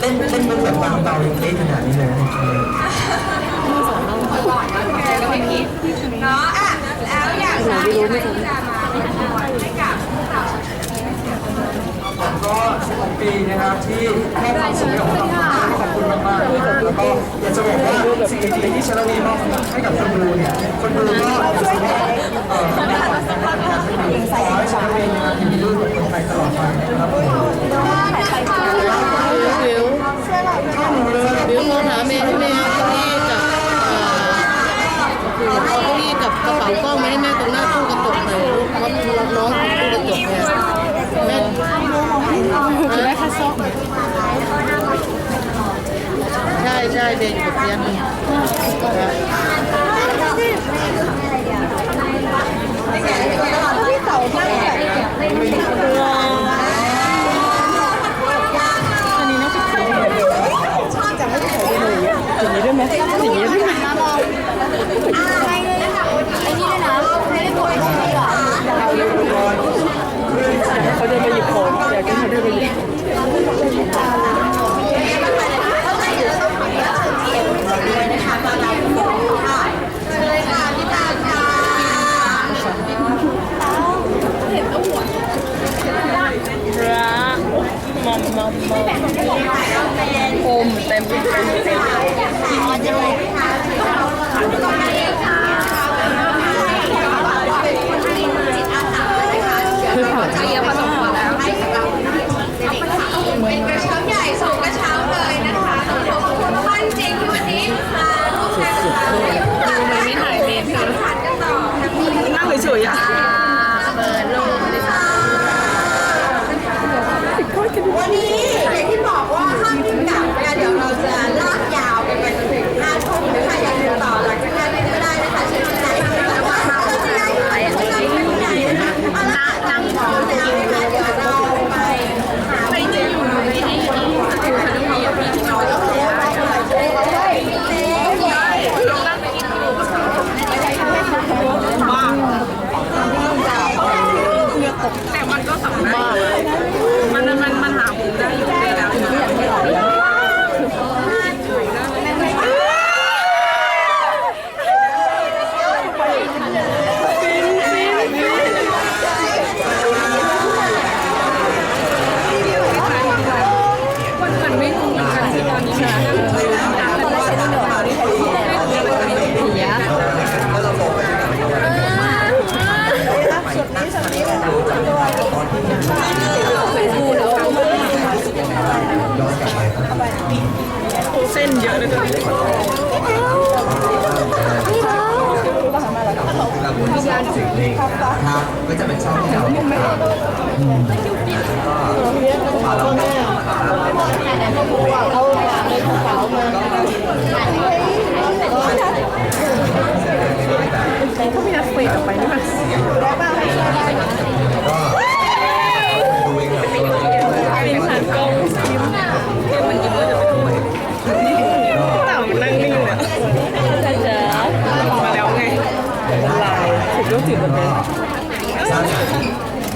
เต้นเต้นมันแบบเบาๆยังเต้นขนาดนี้เลยนะก็ไม่ผิดเนาะอะแล้วอยากจะมีอะไรที่จะมาให้กับก็16ปีนะครับที่ให้ความสุขให้กับเราขอบคุณมากๆแล้วก็อยากจะบอกว่าสิ่งดีๆที่ชาลนีมอบให้กับคนดูเนี่ยคนดูก็สึกว่าเอ่อขอให้ชาลนีนะครับอยู่ในรุ่นกับคนไทยตลอดไปนะครับผม วิววิวมองหาเมย์ให้แม่เอาเก้าอี้กับเอ่อเอาเก้าอี้กับกระ เป๋ากล้องมาให้แม่ตรงหน้าตู้กระจกหน่อยลูกรับรับน้องของตู้กระจกเนี่ยแม่แม่ค่าซอมใช่ใช่เด็กกับเรียน โอมเต็มเต็มเต็มเรียพอสมควรแล้วเป็นกระเช้าใหญ่ส่งกระเช้าเลยนะคะต้องขอบคุณมากจริงที่วันนี้มาร่วมงานกับเราไม่ถ่ายเมนค่ะผ่านกันต่อทั้งนี้นั่งเฉยๆอะ วันนี้อย่างที่บอกว่าห้ามกลับนะเดี๋ยวเราจะลากยาวไปจนถึงห้าทุ่มนะคะอย่าลืมต่อหลังจากนั้นก็ได้นะคะเชิญที่ไหนแต่ว่าเราจะได้ไปที่ไหนนะคะเอาละนั่งพร้อมแล้วนะคะเดี๋ยวเราไปหาไปเจออยู่ในที่ที่ขนมมีพี่น้อยแล้วก็ แต่มันก็สำคัญมันมันมันหามุมได้อยู่ในแล้ว เส้นเยอะเลยตัวนี้ ครับก็จะเป็นช่องที่เราครับเขามีนัดเฟรต่อไปนี่มันปี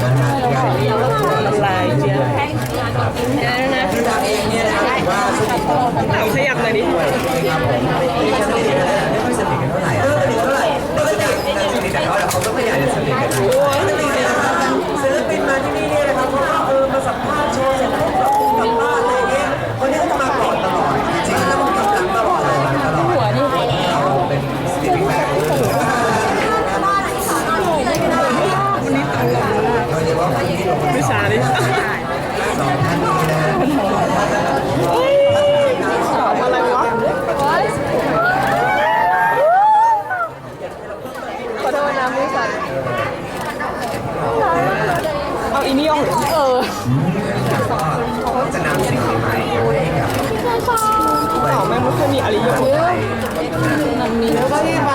ลายเยอะแค่นะคือทางเองเนี่ยนะครับถือว่าสนิทกันเต่าขยับหน่อยดิ ครับผมมีแค่สนิทกันไม่ค่อยสนิทกันเท่าไหร่เออสนิทเท่าไหร่แต่สนิทสนิทแต่เขาเขาก็ไม่อยากจะสนิทกันศิลปินมาที่นี่เนี่ยนะครับเขาก็เออมาสัมภาษณ์โชว์เสร็จปุ๊บกลับกลับบ้านอะไรเงี้ยวันนี้เขาจะมาก่อนตลอดจริงๆแล้วมันกำลังตลอดเลยตลอดหัวนี่เราเป็นสนิทแฟนเลยโดยเฉพาะคนที่ลง ไม่ช้าดิ สองท่านนี้นะ อะไรวะขอโทษนะมือสั่นเอาอีนี่ออกเลยเออ ก็จะนำสิ่งใหม่ๆให้กับ เต่าแม่งไม่ค่อยมีอะไรเยอะมันมีแล้วก็ที่ไป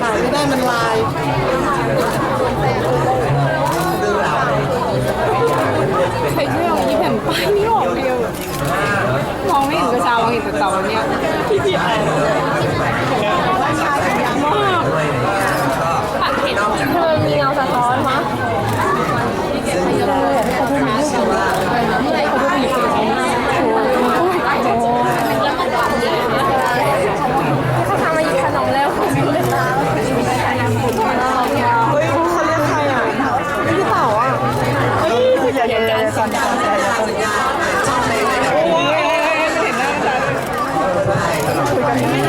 ถ่ายไม่ได้มันลายเรื่องราวในใครช่วยเอาอีแผ่นป้ายนี่ออกเดียวมองไม่เห็นกระช้ามองเห็นแต่เต่าเนี่ยพี่พี่อ่านมากด้วยนะครับก็นอเธอมีเงาสะท้อนมั้ยซึ่งเมื่อไหร่เขาจะ Amen.